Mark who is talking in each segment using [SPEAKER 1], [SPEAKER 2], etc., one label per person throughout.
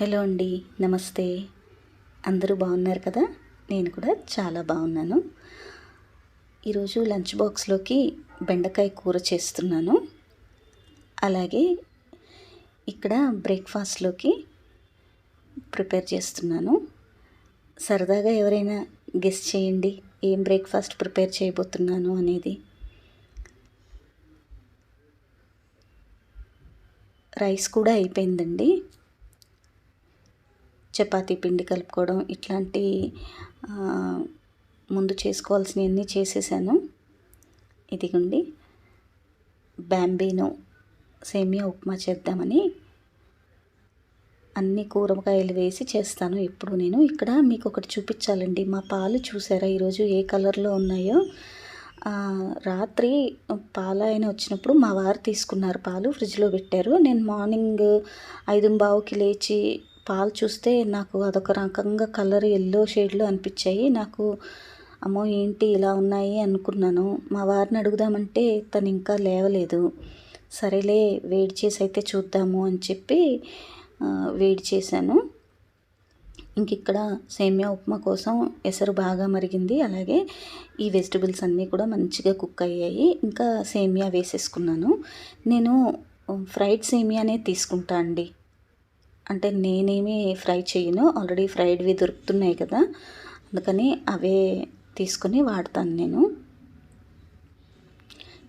[SPEAKER 1] Hello అండి నమస్తే. అందరూ బాగున్నారు కదా? నేను కూడా చాలా బాగున్నాను. ఈరోజు లంచ్ బాక్స్లోకి బెండకాయ కూర చేస్తున్నాను. అలాగే ఇక్కడ బ్రేక్ఫాస్ట్లోకి ప్రిపేర్ చేస్తున్నాను. సరదాగా ఎవరైనా గెస్ట్ చేయండి ఏం బ్రేక్ఫాస్ట్ ప్రిపేర్ చేయబోతున్నాను అనేది. రైస్ కూడా అయిపోయిందండి. చపాతీ పిండి కలుపుకోవడం ఇట్లాంటి ముందు చేసుకోవాల్సినవన్నీ చేసేసాను. ఇదిగోండి. బ్యాంబీనో సేమియా ఉప్మా చేద్దామని అన్ని కూరగాయలు వేసి చేస్తాను. ఎప్పుడు నేను ఇక్కడ మీకు ఒకటి చూపించాలండి. మా పాలు చూసారా? ఈరోజు ఏ కలర్లో ఉన్నాయో. రాత్రి పాల ఆయన వచ్చినప్పుడు మా వారు తీసుకున్నారు పాలు ఫ్రిడ్జ్లో పెట్టారు. నేను మార్నింగ్ ఐదు బావుకి లేచి పాలు చూస్తే నాకు అదొక రకంగా కలర్ ఎల్లో షేడ్లో అనిపించాయి. నాకు అమ్మో ఏంటి ఇలా ఉన్నాయి? అనుకున్నాను. మా వారిని అడుగుదామంటే తను ఇంకా లేవలేదు. సరేలే వేడి చేసి అయితే చూద్దాము అని చెప్పి వేడి చేశాను. ఇంక ఇక్కడ సేమియా ఉప్మా కోసం ఎసరు బాగా మరిగింది. అలాగే ఈ వెజిటబుల్స్ అన్నీ కూడా మంచిగా కుక్ అయ్యాయి. ఇంకా సేమియా వేసేసుకున్నాను. నేను ఫ్రైడ్ సేమియానే తీసుకుంటా అండి. అంటే నేనేమి ఫ్రై చేయను. ఆల్రెడీ ఫ్రైడ్వి దొరుకుతున్నాయి కదా. అందుకని అవే తీసుకొని వాడతాను నేను.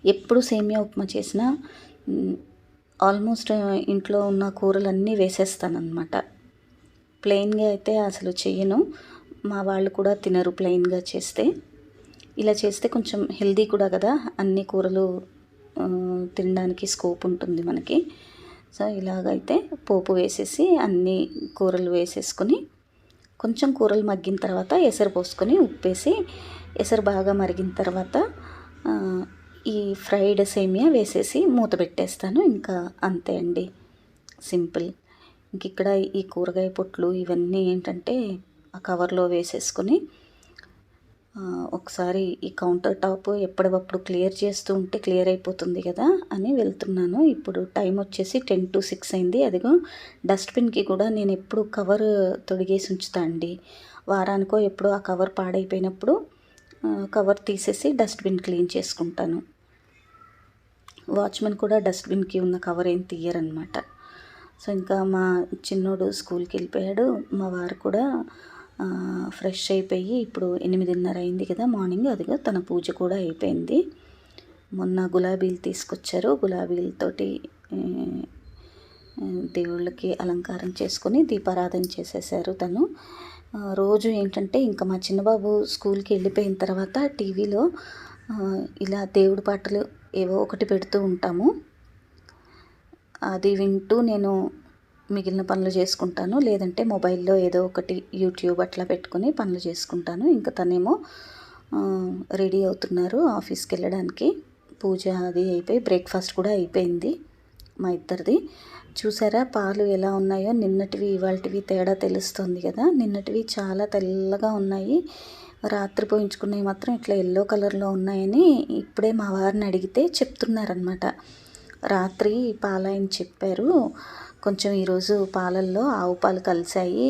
[SPEAKER 1] ఎప్పుడు సేమియా ఉప్మా చేసినా ఆల్మోస్ట్ ఇంట్లో ఉన్న కూరలన్నీ వేసేస్తానన్నమాట. ప్లెయిన్గా అయితే అసలు చేయను మా వాళ్ళు కూడా తినరు ప్లెయిన్గా చేస్తే. ఇలా చేస్తే కొంచెం హెల్దీ కూడా కదా. అన్ని కూరలు తినడానికి స్కోప్ ఉంటుంది మనకి. సో ఇలాగైతే పోపు వేసేసి అన్ని కూరలు వేసేసుకొని కొంచెం కూరలు మగ్గిన తర్వాత ఎసరు పోసుకొని ఉప్పేసి ఎసరు బాగా మరిగిన తర్వాత ఈ ఫ్రైడ్ సేమియా వేసేసి మూత పెట్టేస్తాను. ఇంకా అంతే అండి. సింపుల్. ఇంక ఇక్కడ ఈ కూరగాయ పొట్లు ఇవన్నీ ఏంటంటే ఆ కవర్లో వేసేసుకొని ఒకసారి ఈ కౌంటర్ టాప్ ఎప్పటికప్పుడు క్లియర్ చేస్తూ ఉంటే క్లియర్ అయిపోతుంది కదా అని వెళ్తున్నాను. ఇప్పుడు టైం వచ్చేసి టెన్ టు సిక్స్ అయింది. అదిగో డస్ట్బిన్కి కూడా నేను ఎప్పుడు కవర్ తొడిగేసి ఉంచుతా అండి. వారానికో ఎప్పుడో ఆ కవర్ పాడైపోయినప్పుడు కవర్ తీసేసి డస్ట్బిన్ క్లీన్ చేసుకుంటాను. వాచ్మెన్ కూడా డస్ట్బిన్కి ఉన్న కవర్ ఏం తీయరనమాట సో ఇంకా మా చిన్నోడు స్కూల్కి వెళ్ళిపోయాడు. మా వారు కూడా ఫ్రెష్ అయిపోయి ఇప్పుడు ఎనిమిదిన్నర అయింది కదా మార్నింగ్ అదిగో తన పూజ కూడా అయిపోయింది. మొన్న గులాబీలు తీసుకొచ్చారు. గులాబీలతోటి దేవుళ్ళకి అలంకారం చేసుకొని దీపారాధన చేసేసారు తను. రోజు ఏంటంటే ఇంకా మా చిన్నబాబు స్కూల్కి వెళ్ళిపోయిన తర్వాత టీవీలో ఇలా దేవుడి పాటలు ఏవో ఒకటి పెడుతూ ఉంటాము. అది వింటూ నేను మిగిలిన పనులు చేసుకుంటాను. లేదంటే మొబైల్లో ఏదో ఒకటి యూట్యూబ్ అట్లా పెట్టుకుని పనులు చేసుకుంటాను. ఇంకా తనేమో రెడీ అవుతున్నారు ఆఫీస్కి వెళ్ళడానికి పూజ అది అయిపోయి బ్రేక్ఫాస్ట్ కూడా అయిపోయింది మా ఇద్దరిది. చూసారా పాలు ఎలా ఉన్నాయో? నిన్నటివి ఇవాళటివి తేడా తెలుస్తుంది కదా? నిన్నటివి చాలా తెల్లగా ఉన్నాయి. రాత్రి పోయించుకున్నవి మాత్రం ఇట్లా ఎల్లో కలర్లో ఉన్నాయని ఇప్పుడే మా వారిని అడిగితే చెప్తున్నారనమాట రాత్రి పాలాయని చెప్పారు. కొంచెం ఈరోజు పాలల్లో ఆవు పాలు కలిసాయి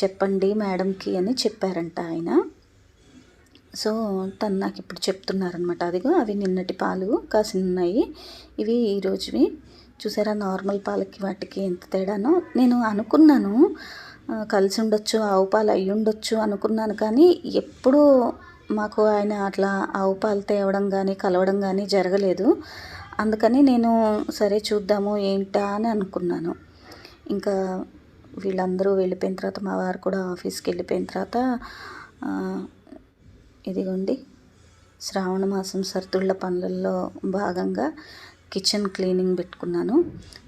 [SPEAKER 1] చెప్పండి మేడంకి అని చెప్పారంట ఆయన. సో తను నాకు ఇప్పుడు చెప్తున్నారనమాట అదిగో అవి నిన్నటి పాలు కాసి ఉన్నాయి ఇవి ఈరోజువి చూసారా నార్మల్ పాలకి వాటికి ఎంత తేడానో? నేను అనుకున్నాను కలిసి ఉండొచ్చు ఆవు పాలు అయి ఉండొచ్చు అనుకున్నాను. కానీ ఎప్పుడూ మాకు ఆయన అట్లా ఆవు పాలు తేవడం కానీ కలవడం కానీ జరగలేదు. అందుకని నేను సరే చూద్దాము ఏంటా అని అనుకున్నాను. ఇంకా వీళ్ళందరూ వెళ్ళిపోయిన తర్వాత మా వారు కూడా ఆఫీస్కి వెళ్ళిపోయిన తర్వాత ఇదిగోండి శ్రావణ మాసం సర్దుళ్ళ పనులలో భాగంగా కిచెన్ క్లీనింగ్ పెట్టుకున్నాను.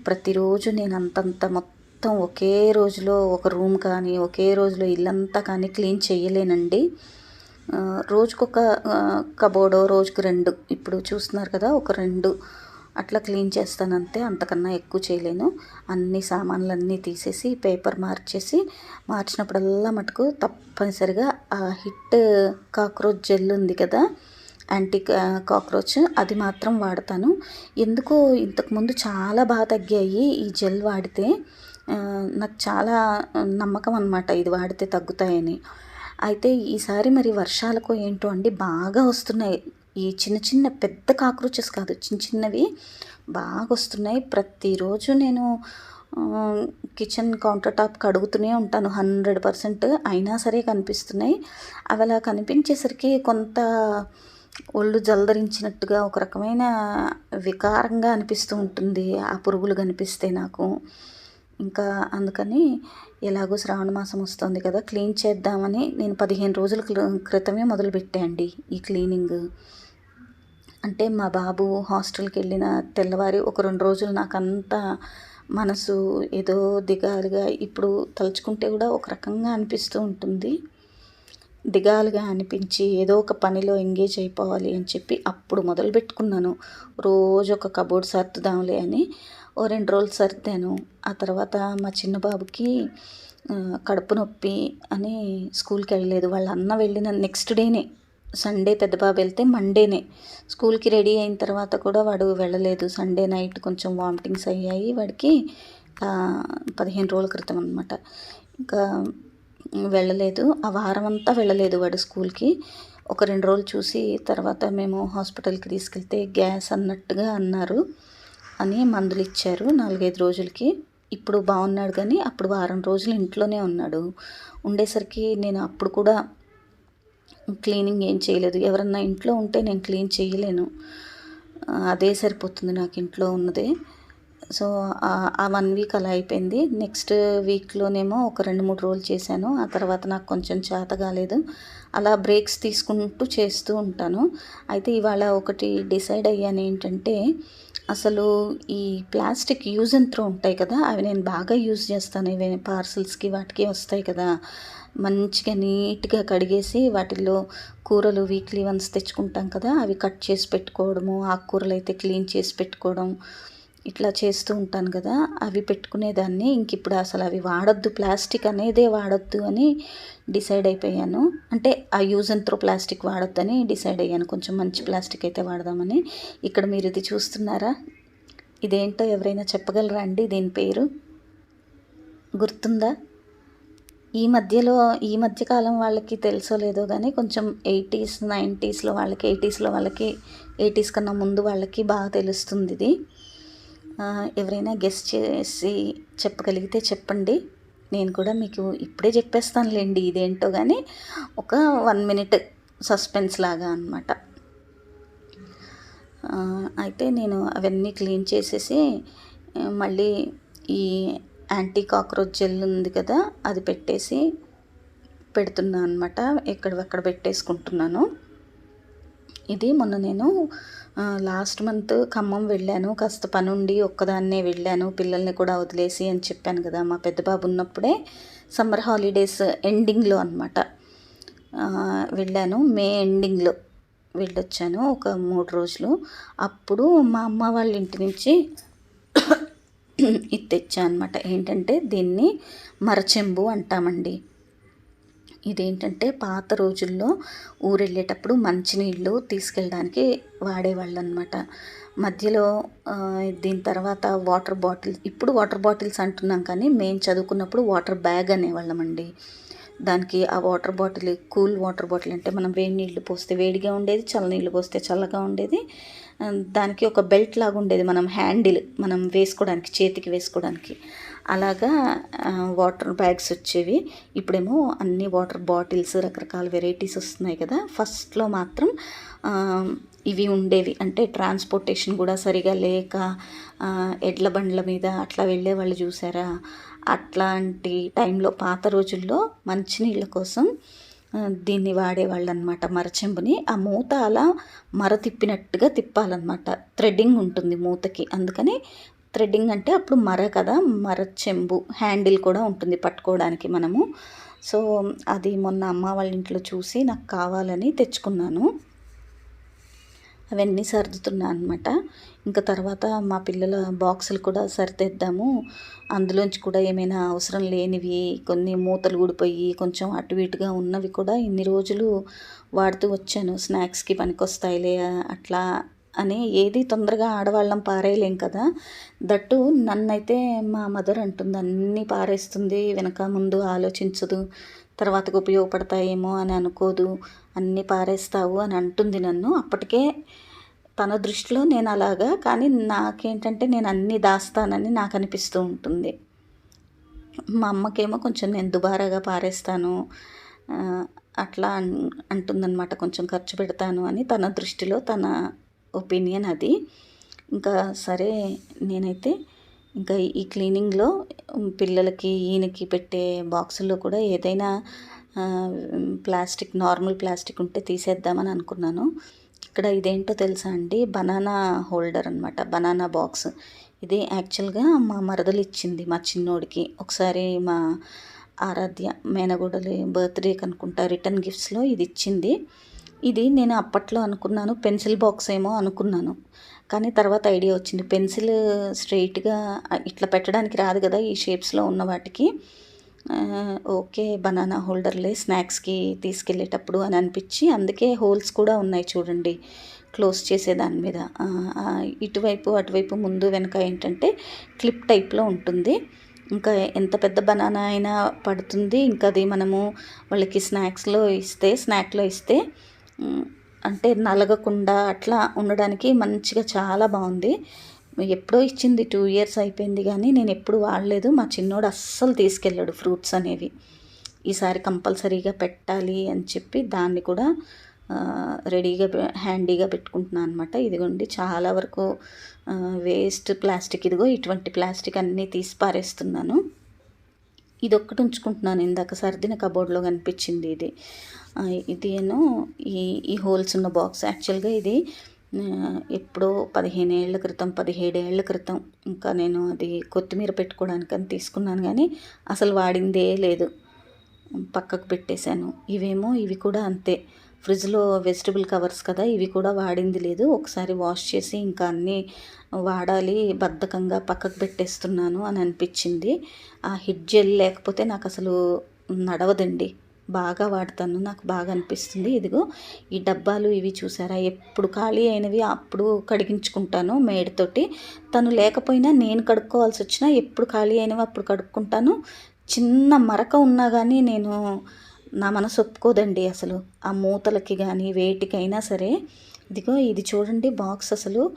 [SPEAKER 1] ప్రతిరోజు నేను అంతంత మొత్తం ఒకే రోజులో ఒక రూమ్ కానీ ఒకే రోజులో ఇల్లంతా కానీ క్లీన్ చేయలేనండి. రోజుకొక కబోర్డో రోజుకు రెండు. ఇప్పుడు చూస్తున్నారు కదా ఒక రెండు. అట్లా క్లీన్ చేస్తాను అంతే అంతకన్నా ఎక్కువ చేయలేను. అన్ని సామాన్లన్నీ తీసేసి పేపర్ మార్చేసి మార్చినప్పుడల్లా మటుకు తప్పనిసరిగా ఆ హిట్ కాక్రోచ్ జెల్ ఉంది కదా యాంటీ కాక్రోచ్ అది మాత్రం వాడతాను. ఎందుకో ఇంతకుముందు చాలా బాగా తగ్గాయి ఈ జెల్ వాడితే. నాకు చాలా నమ్మకం అనమాట ఇది వాడితే తగ్గుతాయని. అయితే ఈసారి మరి వర్షాలకు ఏంటో అండి బాగా వస్తున్నాయి. ఈ చిన్న చిన్న పెద్ద కాక్రోచెస్ కాదు చిన్న చిన్నవి బాగా వస్తున్నాయి. ప్రతిరోజు నేను కిచెన్ కౌంటర్ టాప్ కడుగుతూనే ఉంటాను. హండ్రెడ్ పర్సెంట్ అయినా సరే కనిపిస్తున్నాయి. అవి అలా కనిపించేసరికి కొంత ఒళ్ళు జలదరించినట్టుగా ఒక రకమైన వికారంగా అనిపిస్తూ ఉంటుంది. ఆ పురుగులు కనిపిస్తే నాకు. ఇంకా అందుకని ఎలాగో శ్రావణ మాసం వస్తుంది కదా క్లీన్ చేద్దామని నేను పదిహేను రోజుల క్రి- క్రితమే మొదలుపెట్టా అండి ఈ క్లీనింగ్. అంటే మా బాబు హాస్టల్కి వెళ్ళిన తెల్లవారి ఒక రెండు రోజులు నాకు మనసు ఏదో దిగాలుగా ఇప్పుడు తలుచుకుంటే కూడా ఒక రకంగా అనిపిస్తూ ఉంటుంది. దిగాలుగా అనిపించి ఏదో ఒక పనిలో ఎంగేజ్ అయిపోవాలి అని చెప్పి అప్పుడు మొదలు పెట్టుకున్నాను రోజు ఒక కబోర్డ్ సర్దుదాంలే అని ఓ రెండు రోజులు సర్దాను. ఆ తర్వాత మా చిన్న బాబుకి కడుపు నొప్పి అని స్కూల్కి వెళ్ళలేదు. వాళ్ళ అన్న వెళ్ళిన నెక్స్ట్ డేనే సండే పెద్ద బాబు వెళ్తే మండేనే. స్కూల్కి రెడీ అయిన తర్వాత కూడా వాడు వెళ్ళలేదు. సండే నైట్ కొంచెం వామిటింగ్స్ అయ్యాయి. వాడికి పదిహేను రోజుల క్రితం అనమాట ఇంకా వెళ్ళలేదు. ఆ వారం అంతా వెళ్ళలేదు వాడు స్కూల్కి. ఒక రెండు రోజులు చూసి తర్వాత మేము హాస్పిటల్కి తీసుకెళ్తే గ్యాస్ అన్నట్టుగా అన్నారు. అని మందులు ఇచ్చారు నాలుగైదు రోజులకి. ఇప్పుడు బాగున్నాడు కానీ అప్పుడు వారం రోజులు ఇంట్లోనే ఉన్నాడు. ఉండేసరికి నేను అప్పుడు కూడా క్లీనింగ్ ఏం చేయలేదు. ఎవరన్నా ఇంట్లో ఉంటే నేను క్లీన్ చేయలేను. అదే సరిపోతుంది నాకు ఇంట్లో ఉన్నదే. సో ఆ- వన్ వీక్ అలా అయిపోయింది. నెక్స్ట్ వీక్లోనేమో ఒక రెండు మూడు రోజులు చేశాను. ఆ తర్వాత నాకు కొంచెం చేత కాలేదు. అలా బ్రేక్స్ తీసుకుంటూ చేస్తూ ఉంటాను. అయితే ఇవాళ ఒకటి డిసైడ్ అయ్యాను ఏంటంటే అసలు ఈ ప్లాస్టిక్ యూజ్ అండ్ త్రో ఉంటాయి కదా అవి నేను బాగా యూజ్ చేస్తాను. ఇవి పార్సల్స్కి వాటికి వస్తాయి కదా. మంచిగా నీట్గా కడిగేసి వాటిల్లో కూరలు వీక్లీ వన్స్ తెచ్చుకుంటాం కదా అవి కట్ చేసి పెట్టుకోవడము ఆకుకూరలు అయితే క్లీన్ చేసి పెట్టుకోవడం ఇట్లా చేస్తూ ఉంటాను కదా అవి పెట్టుకునేదాన్ని. ఇంక ఇప్పుడు అసలు అవి వాడొద్దు ప్లాస్టిక్ అనేదే వాడొద్దు అని డిసైడ్ అయిపోయాను. అంటే ఆ యూజ్ అండ్ త్రో ప్లాస్టిక్ వాడొద్దని డిసైడ్ అయ్యాను. కొంచెం మంచి ప్లాస్టిక్ అయితే వాడదామని. ఇక్కడ మీరు ఇది చూస్తున్నారా? ఇదేంటో ఎవరైనా చెప్పగలరా అండి దీని పేరు? గుర్తుందా? ఈ మధ్యలో ఈ మధ్యకాలం వాళ్ళకి తెలుసో లేదో కానీ కొంచెం ఎయిటీస్ నైంటీస్లో వాళ్ళకి ఎయిటీస్లో వాళ్ళకి ఎయిటీస్ కన్నా ముందు వాళ్ళకి బాగా తెలుస్తుంది ఇది. ఎవరైనా గెస్ట్ చేసి చెప్పగలిగితే చెప్పండి. నేను కూడా మీకు ఇప్పుడే చెప్పేస్తానులేండి ఇదేంటో కానీ ఒక వన్ మినిట్ సస్పెన్స్ లాగా అనమాట అయితే నేను అవన్నీ క్లీన్ చేసేసి మళ్ళీ ఈ యాంటీ కాక్రోచ్ జెల్ ఉంది కదా అది పెట్టేసి పెడుతున్నాను అనమాట ఎక్కడ పెట్టేసుకుంటున్నాను. ఇది మొన్న నేను లాస్ట్ మంత్ ఖమ్మం వెళ్ళాను. కాస్త పని ఉండి ఒక్కదాన్నే వెళ్ళాను. పిల్లల్ని కూడా వదిలేసి అని చెప్పాను కదా మా పెద్ద బాబు ఉన్నప్పుడే సమ్మర్ హాలిడేస్ ఎండింగ్లో అనమాట వెళ్ళాను. మే ఎండింగ్లో వెళ్ళొచ్చాను ఒక మూడు రోజులు. అప్పుడు మా అమ్మ వాళ్ళ ఇంటి నుంచి ఇది తెచ్చా అనమాట ఏంటంటే దీన్ని మరచెంబు అంటామండి. ఇదేంటంటే పాత రోజుల్లో ఊరెళ్ళేటప్పుడు మంచినీళ్ళు తీసుకెళ్ళడానికి వాడేవాళ్ళు అనమాట మధ్యలో దీని తర్వాత వాటర్ బాటిల్స్ ఇప్పుడు వాటర్ బాటిల్స్ అంటున్నాం కానీ మేము చదువుకున్నప్పుడు వాటర్ బ్యాగ్ అనేవాళ్ళమండి. దానికి ఆ water bottle cool water bottle అంటే మనం వేడి నీళ్ళు పోస్తే వేడిగా ఉండేది చల్ల నీళ్ళు పోస్తే చల్లగా ఉండేది. దానికి ఒక బెల్ట్ లాగా ఉండేది మనం హ్యాండిల్ మనం వేసుకోవడానికి చేతికి వేసుకోవడానికి. అలాగా వాటర్ బ్యాగ్స్ వచ్చేవి. ఇప్పుడేమో అన్ని వాటర్ బాటిల్స్ రకరకాల వెరైటీస్ వస్తున్నాయి కదా. ఫస్ట్లో మాత్రం ఇవి ఉండేవి. అంటే ట్రాన్స్పోర్టేషన్ కూడా సరిగా లేక ఎడ్ల బండ్ల మీద అట్లా వెళ్ళే వాళ్ళు చూసారా? అట్లాంటి టైంలో పాత రోజుల్లో మంచినీళ్ళ కోసం దీన్ని వాడేవాళ్ళు అనమాట మరచెంబుని. ఆ మూత అలా మర తిప్పినట్టుగా తిప్పాలన్నమాట. థ్రెడ్డింగ్ ఉంటుంది మూతకి. అందుకని థ్రెడ్డింగ్ అంటే అప్పుడు మర కదా మర చెంబు హ్యాండిల్ కూడా ఉంటుంది పట్టుకోవడానికి మనము. సో అది మొన్న అమ్మ వాళ్ళ ఇంట్లో చూసి నాకు కావాలని తెచ్చుకున్నాను. అవన్నీ సర్దుతున్నా అనమాట ఇంకా తర్వాత మా పిల్లల బాక్సులు కూడా సరితేద్దాము అందులోంచి కూడా ఏమైనా అవసరం లేనివి కొన్ని మూతలు ఊడిపోయి కొంచెం అటు ఇటుగా ఉన్నవి కూడా ఇన్ని రోజులు వాడుతూ వచ్చాను. స్నాక్స్కి పనికొస్తాయిలే అట్లా అని ఏది తొందరగా ఆడవాళ్ళం పారేయలేం కదా. దట్టు నన్నైతే మా మదర్ అంటుంది అన్నీ పారేస్తుంది వెనక ముందు ఆలోచించదు తర్వాతకు ఉపయోగపడతాయేమో అని అనుకోదు అన్నీ పారేస్తావు అని అంటుంది నన్ను. అప్పటికే తన దృష్టిలో నేను అలాగా కానీ నాకేంటంటే నేను అన్నీ దాస్తానని నాకు అనిపిస్తూ ఉంటుంది. మా అమ్మకేమో కొంచెం నేను దుబారాగా పారేస్తాను అట్లా అన్ అంటుందన్నమాట కొంచెం ఖర్చు పెడతాను అని తన దృష్టిలో తన ఒపీనియన్ అది. ఇంకా సరే నేనైతే ఇంకా ఈ క్లీనింగ్లో పిల్లలకి ఈయనకి పెట్టే బాక్సుల్లో కూడా ఏదైనా ప్లాస్టిక్ నార్మల్ ప్లాస్టిక్ ఉంటే తీసేద్దామని అనుకున్నాను. ఇక్కడ ఇదేంటో తెలుసా అండి? బనానా హోల్డర్ అనమాట బనానా బాక్స్. ఇది యాక్చువల్గా మా మరదలు ఇచ్చింది మా చిన్నోడికి. ఒకసారి మా ఆరాధ్య మేనగూడలి బర్త్డేకి అనుకుంటా రిటర్న్ గిఫ్ట్స్లో ఇది ఇచ్చింది. ఇది నేను అప్పట్లో అనుకున్నాను పెన్సిల్ బాక్స్ ఏమో అనుకున్నాను. కానీ తర్వాత ఐడియా వచ్చింది. పెన్సిల్ స్ట్రైట్గా ఇట్లా పెట్టడానికి రాదు కదా ఈ షేప్స్లో ఉన్న వాటికి. ఓకే బనానా హోల్డర్లే స్నాక్స్కి తీసుకెళ్ళేటప్పుడు అని అనిపించి అందుకే హోల్స్ కూడా ఉన్నాయి చూడండి క్లోజ్ చేసే దాని మీద. ఇటువైపు అటువైపు ముందు వెనక ఏంటంటే క్లిప్ టైప్లో ఉంటుంది. ఇంకా ఎంత పెద్ద బనానా అయినా పడుతుంది. ఇంకా అది మనము వాళ్ళకి స్నాక్స్లో ఇస్తే స్నాక్లో ఇస్తే అంటే నలగకుండా అట్లా ఉండడానికి మంచిగా చాలా బాగుంది. ఎప్పుడో ఇచ్చింది టూ ఇయర్స్ అయిపోయింది కానీ నేను ఎప్పుడు వాడలేదు. మా చిన్నోడు అస్సలు తీసుకెళ్ళాడు ఫ్రూట్స్ అనేవి. ఈసారి కంపల్సరీగా పెట్టాలి అని చెప్పి దాన్ని కూడా రెడీగా హ్యాండీగా పెట్టుకుంటున్నాను అనమాట ఇదిగోండి చాలా వరకు వేస్ట్ ప్లాస్టిక్ ఇదిగో ఇటువంటి ప్లాస్టిక్ అన్నీ తీసి పారేస్తున్నాను ఇది ఒక్కటి ఉంచుకుంటున్నాను. ఇందాక సర్దిన కబోర్డ్లో కనిపించింది ఇది. ఇది నేను ఈ ఈ హోల్స్ ఉన్న బాక్స్. యాక్చువల్గా ఇది ఎప్పుడో పదిహేను ఏళ్ళ క్రితం పదిహేడేళ్ళ క్రితం ఇంకా నేను అది కొత్తిమీర పెట్టుకోవడానికి అని తీసుకున్నాను కానీ అసలు వాడిందే లేదు. పక్కకు పెట్టేశాను. ఇవేమో ఇవి కూడా అంతే. ఫ్రిడ్జ్లో వెజిటబుల్ కవర్స్ కదా ఇవి కూడా వాడింది లేదు. ఒకసారి వాష్ చేసి ఇంకా అన్నీ వాడాలి బద్ధకంగా పక్కకు పెట్టేస్తున్నాను అని అనిపించింది. ఆ హిట్ జెల్ లేకపోతే నాకు అసలు నడవదండి. బాగా వాడతాను నాకు బాగా అనిపిస్తుంది. ఇదిగో ఈ డబ్బాలు ఇవి చూసారా? ఎప్పుడు ఖాళీ అయినవి అప్పుడు కడిగించుకుంటాను మేడతోటి. తను లేకపోయినా నేను కడుక్కోవాల్సి వచ్చినా ఎప్పుడు ఖాళీ అయినవి అప్పుడు కడుక్కుంటాను. చిన్న మరక ఉన్నా కానీ నేను నా మనసు ఒప్పుకోదండి అసలు. ఆ మూతలకి కానీ వేటికైనా సరే. ఇదిగో ఇది చూడండి బాక్స్ అసలు.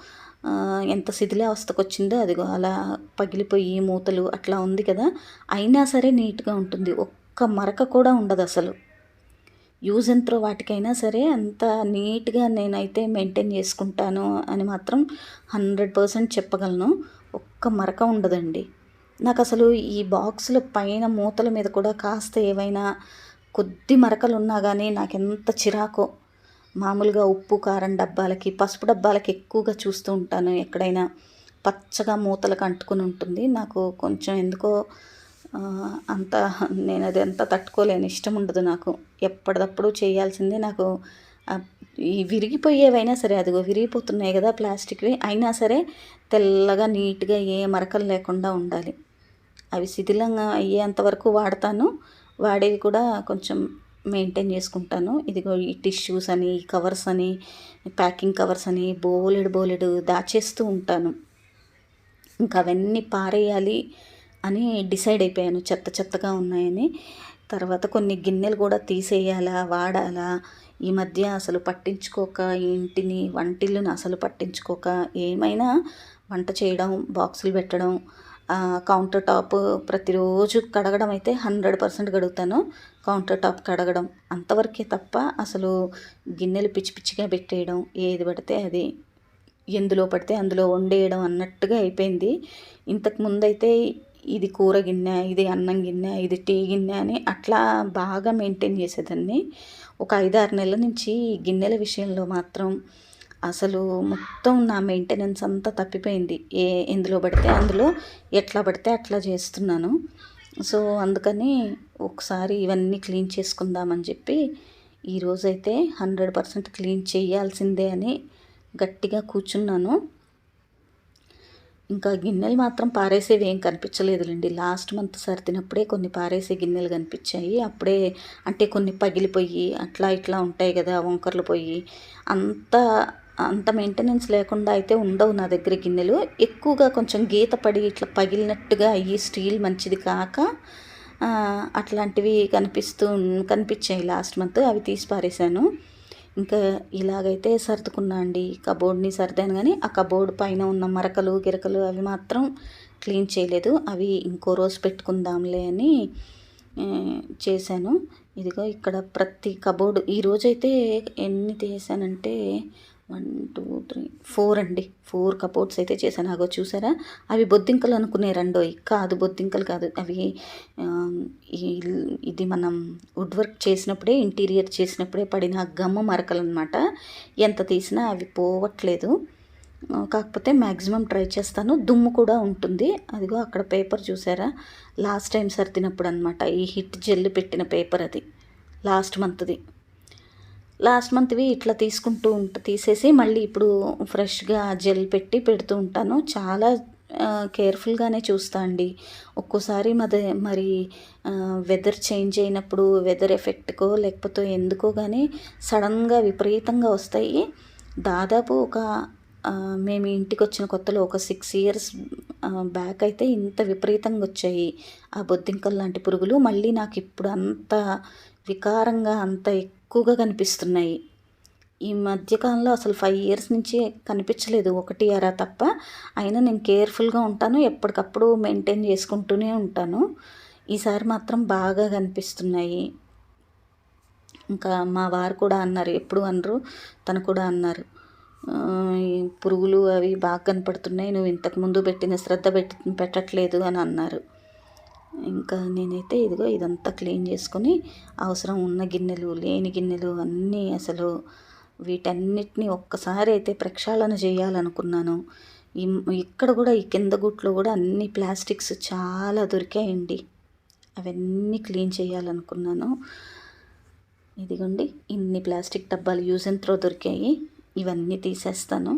[SPEAKER 1] ఎంత శిథిలావస్థకు వచ్చిందో అదిగో. అలా పగిలిపోయి మూతలు అట్లా ఉంది కదా. అయినా సరే నీట్గా ఉంటుంది. ఒక్క మరక కూడా ఉండదు అసలు. యూజ్ అండ్ త్రో వాటికైనా సరే అంత నీట్గా నేనైతే మెయింటైన్ చేసుకుంటాను అని మాత్రం హండ్రెడ్ పర్సెంట్ చెప్పగలను. ఒక్క మరక ఉండదండి. నాకు అసలు ఈ బాక్సుల పైన మూతల మీద కూడా కాస్త ఏవైనా కొద్ది మరకలు ఉన్నా కానీ నాకు ఎంత చిరాకో. మామూలుగా ఉప్పు కారం డబ్బాలకి పసుపు డబ్బాలకి ఎక్కువగా చూస్తూ ఉంటాను ఎక్కడైనా. పచ్చగా మూతలకు అంటుకుని ఉంటుంది. నాకు కొంచెం ఎందుకో అంత నేను అది ఎంత తట్టుకోలేను ఇష్టం ఉండదు నాకు. ఎప్పటికప్పుడు చేయాల్సిందే నాకు ఈ విరిగిపోయేవైనా సరే అదిగో విరిగిపోతున్నాయి కదా ప్లాస్టిక్వి. అయినా సరే తెల్లగా నీట్గా ఏ మరకలు లేకుండా ఉండాలి. అవి శిథిలంగా అయ్యేంత వరకు వాడతాను. వాడేవి కూడా కొంచెం మెయింటైన్ చేసుకుంటాను. ఇదిగో ఈ టిష్యూస్ అని ఈ కవర్స్ అని ప్యాకింగ్ కవర్స్ అని బోలెడు బోలెడు దాచేస్తూ ఉంటాను. ఇంకా అవన్నీ పారేయాలి అని డిసైడ్ అయిపోయాను. చెత్త చెత్తగా ఉన్నాయని. తర్వాత కొన్ని గిన్నెలు కూడా తీసేయాలా వాడాలా. ఈ మధ్య అసలు పట్టించుకోక ఇంటిని వంటిల్లుని అసలు పట్టించుకోక ఏమైనా వంట చేయడం బాక్సులు పెట్టడం కౌంటర్ టాప్ ప్రతిరోజు కడగడం అయితే హండ్రెడ్ పర్సెంట్ కడుగుతాను. కౌంటర్ టాప్ కడగడం అంతవరకే తప్ప అసలు గిన్నెలు పిచ్చి పిచ్చిగా పెట్టేయడం ఏది పడితే అది ఎందులో పడితే అందులో వండేయడం అన్నట్టుగా అయిపోయింది. ఇంతకు ముందైతే ఇది కూర గిన్నె ఇది అన్నం గిన్నె ఇది టీ గిన్నె అని అట్లా బాగా మెయింటైన్ చేసేదాన్ని. ఒక ఐదారు నెలల నుంచి గిన్నెల విషయంలో మాత్రం అసలు మొత్తం నా మెయింటెనెన్స్ అంతా తప్పిపోయింది. ఏ ఎందులో పడితే అందులో ఎట్లా పడితే అట్లా చేస్తున్నాను. సో అందుకని ఒకసారి ఇవన్నీ క్లీన్ చేసుకుందామని చెప్పి ఈరోజైతే హండ్రెడ్ పర్సెంట్ క్లీన్ చేయాల్సిందే అని గట్టిగా కూర్చున్నాను. ఇంకా గిన్నెలు మాత్రం పారేసేవి ఏం కనిపించలేదులేండి. లాస్ట్ మంత్ సర్దినప్పుడే కొన్ని పారేసే గిన్నెలు కనిపించాయి. అప్పుడే అంటే కొన్ని పగిలిపోయి అట్లా ఇట్లా ఉంటాయి కదా వంకర్లు పోయి అంతా అంత మెయింటెనెన్స్ లేకుండా అయితే ఉండవు నా దగ్గర గిన్నెలు. ఎక్కువగా కొంచెం గీత పడి ఇట్లా పగిలినట్టుగా అయ్యి స్టీల్ మంచిది కాక అట్లాంటివి కనిపిస్తూ కనిపించాయి లాస్ట్ మంత్ అవి తీసి పారేశాను. ఇంకా ఇలాగైతే సర్దుకున్నా అండి. కబోర్డ్ని సర్దాను కానీ ఆ కబోర్డ్ పైన ఉన్న మరకలు గిరకలు అవి మాత్రం క్లీన్ చేయలేదు. అవి ఇంకో రోజు పెట్టుకుందాంలే అని చేశాను. ఇదిగో ఇక్కడ ప్రతి కబోర్డు ఈరోజైతే ఎన్ని తీసానంటే వన్ టూ త్రీ ఫోర్ అండి. ఫోర్ కపోర్ట్స్ అయితే చేశాను. అగో చూసారా? అవి బొద్దింకలు అనుకునే రెండోయి. కాదు బొద్దింకలు కాదు. అవి ఈ- ఇది మనం వుడ్ వర్క్ చేసినప్పుడే ఇంటీరియర్ చేసినప్పుడే పడిన గమ్ము మరకలు అనమాట ఎంత తీసినా అవి పోవట్లేదు. కాకపోతే మ్యాక్సిమం ట్రై చేస్తాను. దుమ్ము కూడా ఉంటుంది. అదిగో అక్కడ పేపర్ చూసారా? లాస్ట్ టైం సర్దినప్పుడు అనమాట ఈ హిట్ జెల్ పెట్టిన పేపర్ అది. లాస్ట్ మంత్ది. లాస్ట్ మంత్వి ఇట్లా తీసుకుంటూ ఉంట తీసేసి మళ్ళీ ఇప్పుడు ఫ్రెష్గా జెల్ పెట్టి పెడుతూ ఉంటాను. చాలా కేర్ఫుల్గానే చూస్తా అండి. ఒక్కోసారి మదే మరి వెదర్ చేంజ్ అయినప్పుడు వెదర్ ఎఫెక్ట్కో లేకపోతే ఎందుకో కానీ సడన్గా విపరీతంగా వస్తాయి. దాదాపు ఒక మేము ఇంటికి వచ్చిన కొత్తలో ఒక సిక్స్ ఇయర్స్ బ్యాక్ అయితే ఇంత విపరీతంగా వచ్చాయి ఆ బొద్దింకలు లాంటి పురుగులు. మళ్ళీ నాకు ఇప్పుడు అంత వికారంగా అంత ఎక్కువగా కనిపిస్తున్నాయి. ఈ మధ్యకాలంలో అసలు ఫైవ్ ఇయర్స్ నుంచి కనిపించలేదు ఒకటి అరా తప్ప. అయినా నేను కేర్ఫుల్గా ఉంటాను ఎప్పటికప్పుడు మెయింటైన్ చేసుకుంటూనే ఉంటాను. ఈసారి మాత్రం బాగా కనిపిస్తున్నాయి. ఇంకా మా వారు కూడా అన్నారు ఎప్పుడు అనరు తను కూడా అన్నారు. ఈ పురుగులు అవి బాగా కనపడుతున్నాయి నువ్వు ఇంతకు ముందు పెట్టిన శ్రద్ధ పెట్టి పెట్టట్లేదు అని అన్నారు. ఇంకా నేనైతే ఇదిగో ఇదంతా క్లీన్ చేసుకొని అవసరం ఉన్న గిన్నెలు లేని గిన్నెలు అన్నీ అసలు వీటన్నిటిని ఒక్కసారి అయితే ప్రక్షాళన చేయాలనుకున్నాను. ఇక్కడ కూడా ఈ కింద గుట్లో కూడా అన్ని ప్లాస్టిక్స్ చాలా దొరికాయండి. అవన్నీ క్లీన్ చేయాలనుకున్నాను. ఇదిగోండి ఇన్ని ప్లాస్టిక్ డబ్బాలు యూజ్ అండ్ త్రో దొరికాయి. ఇవన్నీ తీసేస్తాను.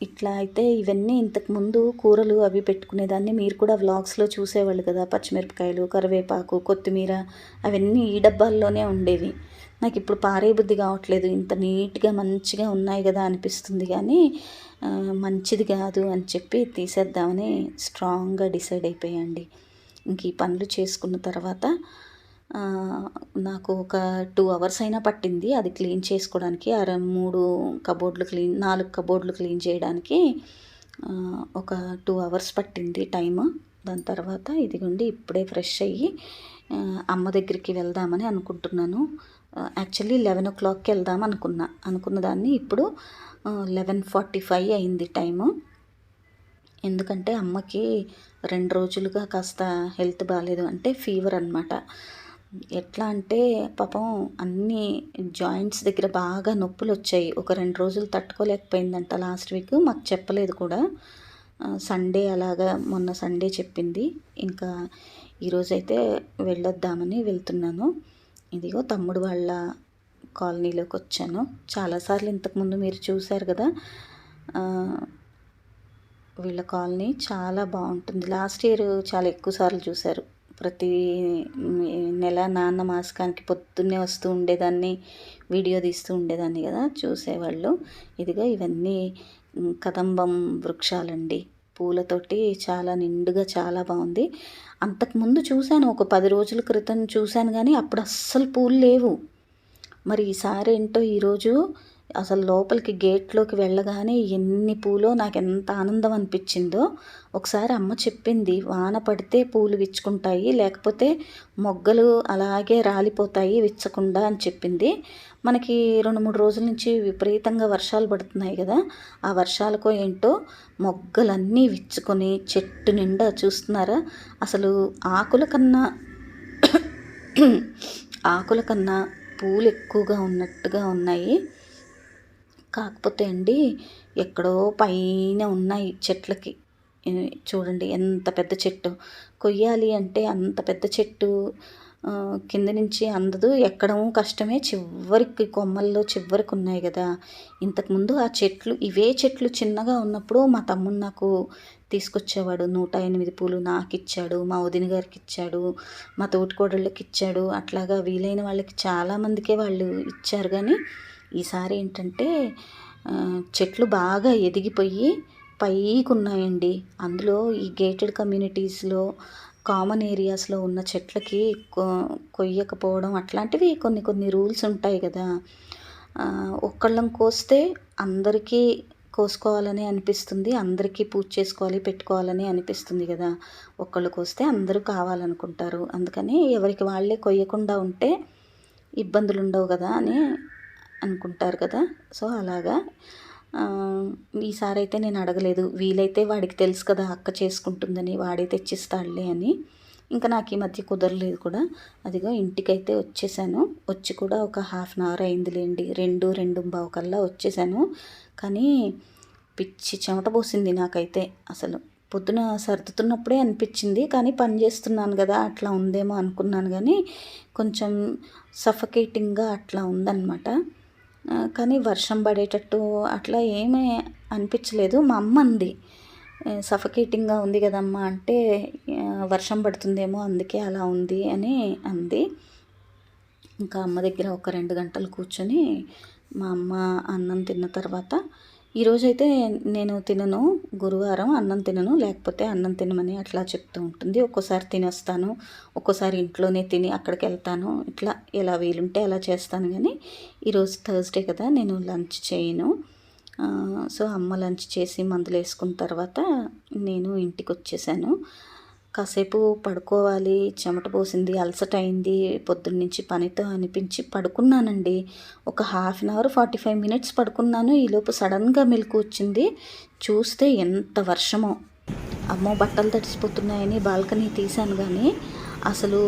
[SPEAKER 1] ఇట్లా అయితే ఇవన్నీ ఇంతకుముందు కూరలు అవి పెట్టుకునేదాన్ని. మీరు కూడా వ్లాగ్స్లో చూసేవాళ్ళు కదా పచ్చిమిరపకాయలు కరివేపాకు కొత్తిమీర అవన్నీ ఈ డబ్బాల్లోనే ఉండేవి. నాకు ఇప్పుడు పారే బుద్ధి కావట్లేదు. ఇంత నీట్గా మంచిగా ఉన్నాయి కదా అనిపిస్తుంది కానీ మంచిది కాదు అని చెప్పి తీసేద్దామని స్ట్రాంగ్గా డిసైడ్ అయిపోయాండి. ఇంక ఈ పనులు చేసుకున్న తర్వాత నాకు ఒక టూ అవర్స్ అయినా పట్టింది. అది క్లీన్ చేసుకోవడానికి అర మూడు కబోర్డ్లు క్లీన్ నాలుగు కబోర్డ్లు క్లీన్ చేయడానికి ఒక టూ అవర్స్ పట్టింది టైమ్. దాని తర్వాత ఇదిగోండి ఇప్పుడే ఫ్రెష్ అయ్యి అమ్మ దగ్గరికి వెళ్దామని అనుకుంటున్నాను. యాక్చువల్లీ లెవెన్ ఓ క్లాక్కి వెళ్దాం అనుకున్నా. అనుకున్న దాన్ని ఇప్పుడు లెవెన్ ఫార్టీ ఫైవ్ అయింది టైము. ఎందుకంటే అమ్మకి రెండు రోజులుగా కాస్త హెల్త్ బాగాలేదు అంటే ఫీవర్ అనమాట ఎట్లా అంటే పాపం అన్ని జాయింట్స్ దగ్గర బాగా నొప్పులు వచ్చాయి ఒక రెండు రోజులు తట్టుకోలేకపోయిందంట లాస్ట్ వీక్. మాకు చెప్పలేదు కూడా. సండే అలాగా మొన్న సండే చెప్పింది. ఇంకా ఈరోజైతే వెళ్ళొద్దామని వెళ్తున్నాను. ఇదిగో తమ్ముడు వాళ్ళ కాలనీలోకి వచ్చాను. చాలాసార్లు ఇంతకుముందు మీరు చూశారు కదా. వీళ్ళ కాలనీ చాలా బాగుంటుంది. లాస్ట్ ఇయర్ చాలా ఎక్కువ సార్లు చూశారు. ప్రతి నెల నాన్న మాసకానికి పొద్దున్నే వస్తూ ఉండేదాన్ని వీడియో తీస్తూ ఉండేదాన్ని కదా చూసేవాళ్ళు. ఇదిగో ఇవన్నీ కదంబం వృక్షాలండి. పూలతోటి చాలా నిండుగా చాలా బాగుంది. అంతకుముందు చూశాను ఒక పది రోజుల క్రితం చూశాను కానీ అప్పుడు అస్సలు పూలు లేవు. మరి ఈసారి ఏంటో ఈరోజు అసలు లోపలికి గేట్లోకి వెళ్ళగానే ఎన్ని పూలో నాకు ఎంత ఆనందం అనిపించిందో. ఒకసారి అమ్మ చెప్పింది వాన పడితే పూలు విచ్చుకుంటాయి లేకపోతే మొగ్గలు అలాగే రాలిపోతాయి విచ్చకుండా అని చెప్పింది. మనకి రెండు మూడు రోజుల నుంచి విపరీతంగా వర్షాలు పడుతున్నాయి కదా ఆ వర్షాలకో ఏంటో మొగ్గలన్నీ విచ్చుకొని చెట్టు నిండా చూస్తున్నారా? అసలు ఆకుల కన్నా ఆకుల కన్నా పూలు ఎక్కువగా ఉన్నట్టుగా ఉన్నాయి. కాకపోతే అండి ఎక్కడో పైన ఉన్నాయి చెట్లకి. చూడండి ఎంత పెద్ద చెట్టు. కొయ్యాలి అంటే అంత పెద్ద చెట్టు కింద నుంచి అందదు. ఎక్కడం కష్టమే. చివరికి కొమ్మల్లో చివరికి ఉన్నాయి కదా. ఇంతకుముందు ఆ చెట్లు ఇవే చెట్లు చిన్నగా ఉన్నప్పుడు మా తమ్ముడు నాకు తీసుకొచ్చేవాడు. నూట ఎనిమిది పూలు నాకు ఇచ్చాడు మా వదిన గారికి ఇచ్చాడు మా తోటికోడళ్ళకి ఇచ్చాడు అట్లాగా వీలైన వాళ్ళకి చాలామందికే వాళ్ళు ఇచ్చారు కానీ ఈసారి ఏంటంటే చెట్లు బాగా ఎదిగిపోయి పైకి ఉన్నాయండి అందులో ఈ గేటెడ్ కమ్యూనిటీస్లో కామన్ ఏరియాస్లో ఉన్న చెట్లకి కొయ్యకపోవడం అట్లాంటివి కొన్ని కొన్ని రూల్స్ ఉంటాయి కదా. ఒక్కళ్ళం కోస్తే అందరికీ కోసుకోవాలని అనిపిస్తుంది అందరికీ పూజ చేసుకోవాలి పెట్టుకోవాలని అనిపిస్తుంది కదా. ఒక్కళ్ళు కోస్తే అందరూ కావాలనుకుంటారు. అందుకని ఎవరికి వాళ్ళే కొయ్యకుండా ఉంటే ఇబ్బందులు ఉండవు కదా అని అనుకుంటారు కదా. సో అలాగా. ఈసారి అయితే నేను అడగలేదు. వీలైతే వాడికి తెలుసు కదా అక్క చేసుకుంటుందని వాడే తెచ్చిస్తాడులే అని. ఇంకా నాకు ఈ మధ్య కుదరలేదు కూడా. అదిగో ఇంటికైతే వచ్చేసాను. వచ్చి కూడా ఒక హాఫ్ అన్ అవర్ అయిందిలేండి. రెండు రెండు బావు కల్లా వచ్చేసాను. కానీ పిచ్చి చెమట పోసింది నాకైతే. అసలు పొద్దున సర్దుతున్నప్పుడే అనిపించింది. కానీ పని చేస్తున్నాను కదా అట్లా ఉందేమో అనుకున్నాను. కానీ కొంచెం సఫకేటింగ్గా అట్లా ఉందన్నమాట. కానీ వర్షం పడేటట్టు అట్లా ఏమీ అనిపించలేదు. మా అమ్మ అంది సఫకేటింగ్గా ఉంది కదమ్మా అంటే వర్షం పడుతుందేమో అందుకే అలా ఉంది అని అంది. ఇంకా అమ్మ దగ్గర ఒక రెండు గంటలు కూర్చొని మా అమ్మ అన్నం తిన్న తర్వాత ఈరోజైతే నేను తినను గురువారం అన్నం తినను లేకపోతే అన్నం తినమని అట్లా చెప్తూ ఉంటుంది. ఒక్కోసారి తినేస్తాను ఒక్కోసారి ఇంట్లోనే తిని అక్కడికి వెళ్తాను ఇట్లా ఎలా వీలుంటే అలా చేస్తాను కానీ ఈరోజు థర్స్డే కదా నేను లంచ్ చేయను. సో అమ్మ లంచ్ చేసి మందులు వేసుకున్న తర్వాత నేను ఇంటికి వచ్చేసాను కాసేపు పడుకోవాలి. చెమట పోసింది అలసట అయింది పొద్దున్న నుంచి పనితో అనిపించి పడుకున్నానండి. ఒక half an hour forty five minutes పడుకున్నాను. ఈలోపు సడన్గా మెలకు వచ్చింది. చూస్తే ఎంత వర్షమో. అమ్మో బట్టలు తడిసిపోతున్నాయని బాల్కనీ తీశాను కానీ అసలు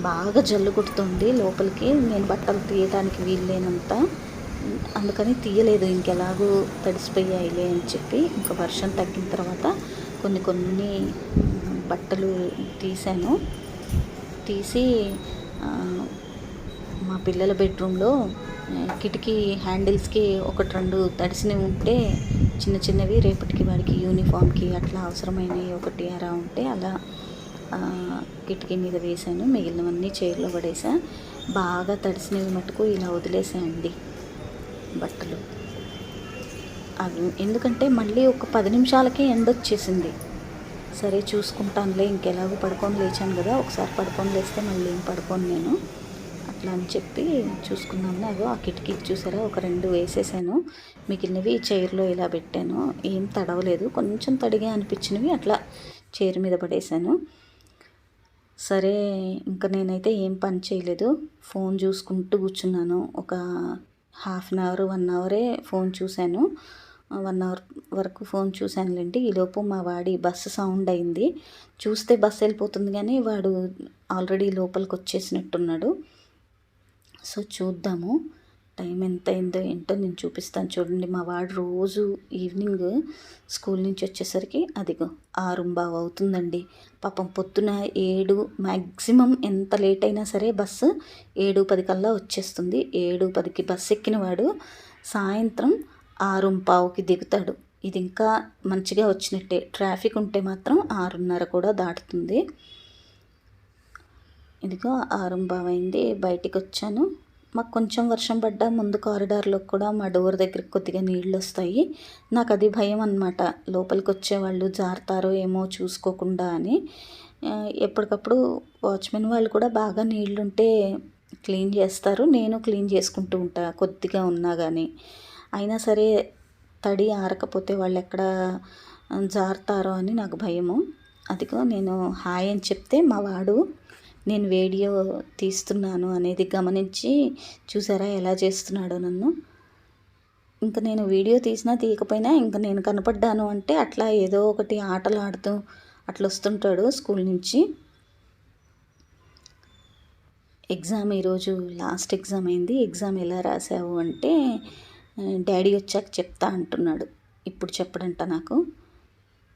[SPEAKER 1] బాగా జల్లు కొడుతుంది. లోపలికి నేను బట్టలు తీయడానికి వీల్లేనంత. అందుకని తీయలేదు. ఇంకెలాగూ తడిసిపోయాయిలే అని చెప్పి ఇంకా వర్షం తగ్గిన తర్వాత కొన్ని కొన్ని బట్టలు తీసాను తీసి మా పిల్లల బెడ్రూమ్లో కిటికీ హ్యాండిల్స్కి ఒకటి రెండు తడిసినవి ఉంటే చిన్న చిన్నవి రేపటికి వాడికి యూనిఫామ్కి అట్లా అవసరమైనవి ఒకటి అరా ఉంటే అలా కిటికీ మీద వేసాను మిగిలినవన్నీ చైర్లో పడేసా. బాగా తడిసినవి మటుకు ఇలా వదిలేసాయండి బట్టలు. అవి ఎందుకంటే మళ్ళీ ఒక పది నిమిషాలకే ఎండ వచ్చేసింది సరే చూసుకుంటానులే ఇంకెలాగో పడుకొని లేచాను కదా ఒకసారి పడుకొని లేస్తే మళ్ళీ ఏం పడుకోను నేను. అట్లా అని చెప్పి చూసుకున్నాను. అదో ఆ కిటికీకి చూసారా? ఒక రెండు వేసేసాను. మిగిలినవి చైర్లో ఇలా పెట్టాను. ఏం తడవలేదు. కొంచెం తడిగా అనిపించినవి అట్లా చైర్ మీద పడేసాను. సరే ఇంకా నేనైతే ఏం పని చేయలేదు. ఫోన్ చూసుకుంటూ కూర్చున్నాను. ఒక హాఫ్ అన్ అవర్ వన్ అవరే ఫోన్ చూశాను. వన్ అవర్ వరకు ఫోన్ చూశానులేండి ఈలోపు మా వాడి బస్సు సౌండ్ అయింది. చూస్తే బస్సు వెళ్ళిపోతుంది కానీ వాడు ఆల్రెడీ లోపలికి వచ్చేసినట్టున్నాడు. సో చూద్దాము. టైం ఎంత అయిందో ఏంటో నేను చూపిస్తాను చూడండి. మా వాడు రోజు ఈవినింగ్ స్కూల్ నుంచి వచ్చేసరికి అదిగో ఆరుంబావు అవుతుందండి. పాపం పొద్దున ఏడు మ్యాక్సిమం ఎంత లేట్ అయినా సరే బస్సు ఏడు పది కల్లా వచ్చేస్తుంది. ఏడు పదికి బస్సు ఎక్కిన వాడు సాయంత్రం ఆరుంపావుకి దిగుతాడు. ఇది ఇంకా మంచిగా వచ్చినట్టే. ట్రాఫిక్ ఉంటే మాత్రం ఆరున్నర కూడా దాటుతుంది. ఇదిగో ఆరుంబావు అయింది బయటికి వచ్చాను మాకు కొంచెం వర్షం పడ్డా ముందు కారిడార్లో కూడా మా డోర్ దగ్గర కొద్దిగా నీళ్ళు వస్తాయి నాకు అది భయం అనమాట లోపలికి వచ్చేవాళ్ళు జారుతారో ఏమో చూసుకోకుండా అని. ఎప్పటికప్పుడు వాచ్మెన్ వాళ్ళు కూడా బాగా నీళ్ళుంటే క్లీన్ చేస్తారు. నేను క్లీన్ చేసుకుంటూ ఉంటా కొద్దిగా ఉన్నా కానీ అయినా సరే తడి ఆరకపోతే వాళ్ళు ఎక్కడ జారుతారో అని నాకు భయము. అదిగో నేను హాయ్ అని చెప్తే మా వాడు నేను వీడియో తీస్తున్నాను అనేది గమనించి చూసారా ఎలా చేస్తున్నాడో నన్ను? ఇంకా నేను వీడియో తీసినా తీయకపోయినా ఇంకా నేను కనపడ్డాను అంటే అట్లా ఏదో ఒకటి ఆటలు ఆడుతూ అట్లా వస్తుంటాడు స్కూల్ నుంచి. ఎగ్జామ్ ఈరోజు లాస్ట్ ఎగ్జామ్ అయింది. ఎగ్జామ్ ఎలా రాసావు అంటే డాడీ వచ్చాక చెప్తా అంటున్నాడు. ఇప్పుడు చెప్పడంట నాకు.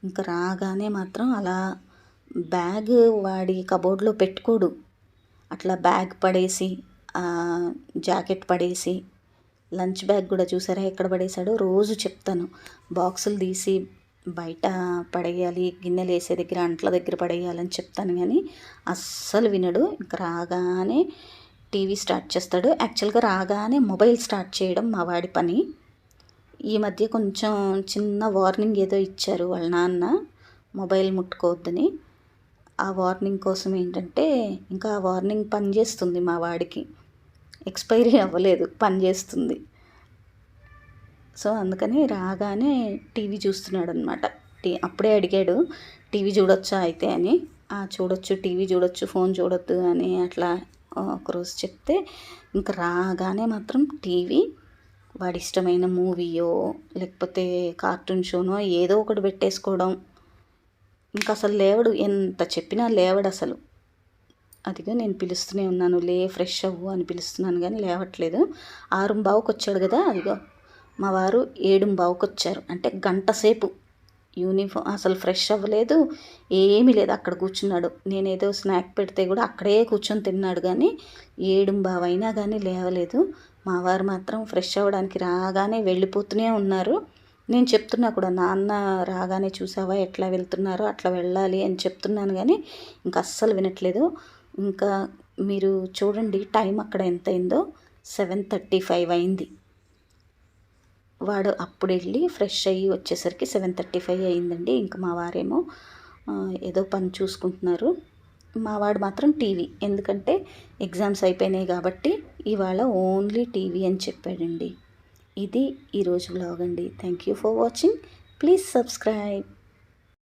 [SPEAKER 1] ఇంకా రాగానే మాత్రం అలా బ్యాగ్ వాడి కబోర్డ్లో పెట్టుకోడు. అట్లా బ్యాగ్ పడేసి జాకెట్ పడేసి లంచ్ బ్యాగ్ కూడా చూసారా ఎక్కడ పడేశాడో? రోజు చెప్తాను. బాక్సులు తీసి బయట పడేయాలి గిన్నెలు వేసే దగ్గర అంట్ల దగ్గర పడేయాలని చెప్తాను కానీ అస్సలు వినడు. ఇంక రాగానే టీవీ స్టార్ట్ చేస్తాడు. యాక్చువల్గా రాగానే మొబైల్ స్టార్ట్ చేయడం మా వాడి పని. ఈ మధ్య కొంచెం చిన్న వార్నింగ్ ఏదో ఇచ్చారు వాళ్ళ నాన్న. మొబైల్ ముట్టుకోవద్దని. ఆ వార్నింగ్ కోసం ఏంటంటే ఇంకా ఆ వార్నింగ్ పనిచేస్తుంది మా వాడికి. ఎక్స్పైరీ అవ్వలేదు పనిచేస్తుంది సో అందుకని రాగానే టీవీ చూస్తున్నాడు అనమాట టీ అప్పుడే అడిగాడు టీవీ చూడొచ్చా అయితే? అని. చూడొచ్చు టీవీ చూడొచ్చు ఫోన్ చూడొద్దు అని అట్లా ఒకరోజు చెప్తే ఇంకా రాగానే మాత్రం టీవీ వాడి ఇష్టమైన మూవీయో లేకపోతే కార్టూన్ షోనో ఏదో ఒకటి పెట్టేసుకోవడం. ఇంకా అసలు లేవడు. ఎంత చెప్పినా లేవడు అసలు. అదిగో నేను పిలుస్తూనే ఉన్నాను. లే ఫ్రెష్ అవ్వు అని పిలుస్తున్నాను కానీ లేవట్లేదు. ఆరు బావుకి వచ్చాడు కదా అదిగో. మా వారు ఏడు బావుకి వచ్చారు అంటే గంట సేపు. యూనిఫామ్ అసలు ఫ్రెష్ అవ్వలేదు. ఏమీ లేదు. అక్కడ కూర్చున్నాడు. నేనేదో స్నాక్ పెడితే కూడా అక్కడే కూర్చొని తిన్నాడు కానీ ఏడు బావైనా కానీ లేవలేదు. మా వారు మాత్రం ఫ్రెష్ అవ్వడానికి రాగానే వెళ్ళిపోతూనే ఉన్నారు. నేను చెప్తున్నా కూడా నాన్న రాగానే చూసావా? ఎట్లా వెళ్తున్నారో అట్లా వెళ్ళాలి అని చెప్తున్నాను కానీ ఇంకా అస్సలు వినట్లేదు. ఇంకా మీరు చూడండి టైం అక్కడ ఎంత అయిందో సెవెన్ థర్టీ ఫైవ్ అయింది. వాడు అప్పుడు వెళ్ళి ఫ్రెష్ అయ్యి వచ్చేసరికి సెవెన్ థర్టీ ఫైవ్ అయిందండి ఇంకా మా వారేమో ఏదో పని చూసుకుంటున్నారు. మా వాడు మాత్రం టీవీ. ఎందుకంటే ఎగ్జామ్స్ అయిపోయినాయి కాబట్టి ఇవాళ ఓన్లీ టీవీ అని చెప్పాడండి. ఇది ఈరోజు బ్లాగ్ అండి. Thank you for watching. Please subscribe.